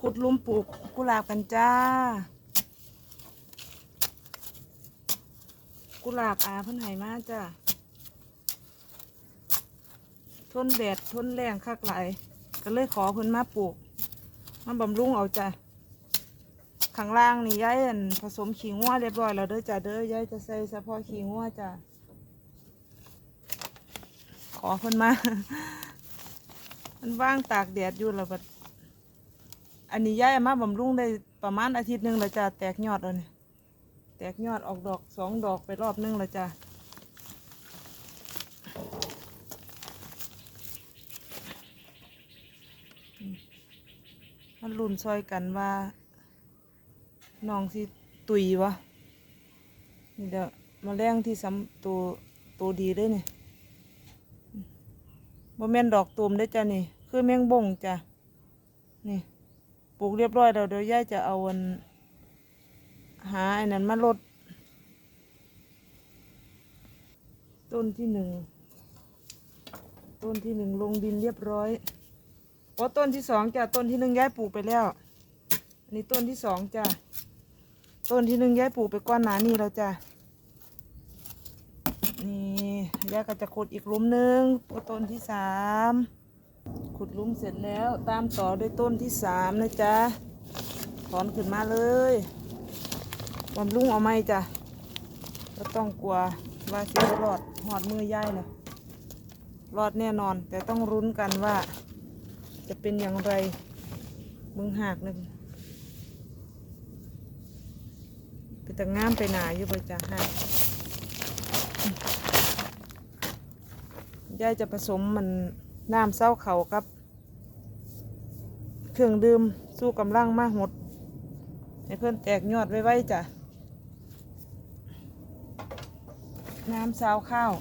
ขุดลุมปลูกกุหลาบกันจ้า กุหลาบอาเพิ่นให้มาจ้าทนแดดทนแรงคักหลายก็เลยขอเพิ่นมาปลูกมาบำรุงเอาจ้ะข้างล่างนี่ย้ายผสมขี้งัวเรียบร้อยแล้วเด้อจ้ะเด้อย้ายจะใส่เฉพาะขี้งัวจ้ะขอเพิ่นมา มันว่างตากแดดอยู่แล้วบัด อันนี้ย้ายมาบำรุงได้ประมาณอาทิตย์หนึ่งแล้วจ้ะแตกยอดแล้วเนี่ยแตกยอดออกดอกสองดอกไปรอบหนึงแล้วจ้ะมันรุ่นซอยกันว่าน้องสิตุยวะนี่เด้อมาแรงที่สำตัวตัวดีเลยเนี่ยบ่แม่นดอกตูมได้จ้ะนี่ คือแมงบ่งจ้ะนี่ ปลูกเรียบร้อยแล้วเดี๋ยวยายจะเอาอันหาไอ้นั้นมาลด ต้นที่หนึ่ง ต้นที่หนึ่งลงดินเรียบร้อยโอ้ต้นที่สองจ้ะต้นที่หนึ่งยายปลูกไปแล้วอันนี้ต้นที่สองจ้ะต้นที่หนึ่งยายปลูกไปก้อนหนานี่แล้วจ้ะนี่ยายก็จะขุดอีกลุมหนึ่งต้นที่สาม ขุดลุมเสร็จแล้วตามต่อด้วยต้นที่สามนะจ๊ะถอนขึ้นมาเลยบำรุงเอาไหมจ้ะก็ต้องกลัวว่าเสียรอดหอดมือยายเลยรอดแน่นอน แต่ต้องรุ้นกันว่า จะเป็นอย่างไรมึงหักเลยไปแต่งงามไปหนาอยู่ไปจ้ะหักยายจะผสมมัน น้ำเศร้าเขากับ เครื่องดื่มสู้กำลังมากหมดให้เพื่อนแตกยอดไว้ไว้จ้ะ น้ำซาวข้าว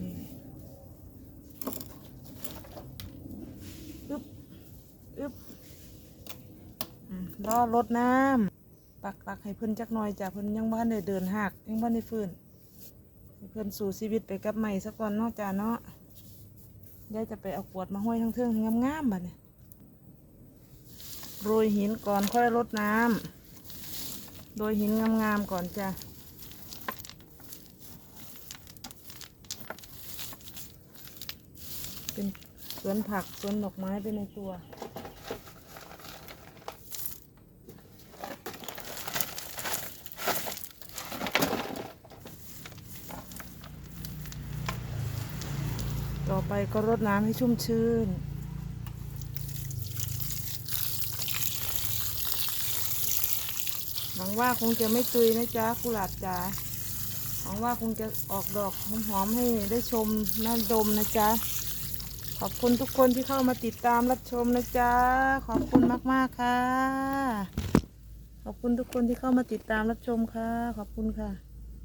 นี่อึ๊บอึบรอรดน้ำักหลักให้เพิ่นจักน่อยจ้ะเพิ่นยังบ้านได้เดินหักยังบ้านได้ฟื้นเพิ่นสู่ชีวิตไปกับใหม่สักก่อนเนาะจ้ะเนาะยายจะไปเอาขวดมาห้อยทั้งเทิงงามๆบัดเนี่ยโรยหินก่อนค่อยรดน้ำโรยหินงามๆก่อนจ้ะเป็นสวนผักสวนดอกไม้ไปในตัว ต่อไปก็รดน้ำให้ชุ่มชื้นหวังว่าคงจะไม่ตุยนะจ๊ะกุหลาบจ๋าหวังว่าคงจะออกดอกหอมๆให้ได้ชมน่าดมนะจ๊ะ ขอบคุณทุกคนที่เข้ามาติดตามรับชมนะจ๊ะ ขอบคุณมากๆค่ะ ขอบคุณทุกคนที่เข้ามาติดตามรับชมค่ะ ขอบคุณค่ะ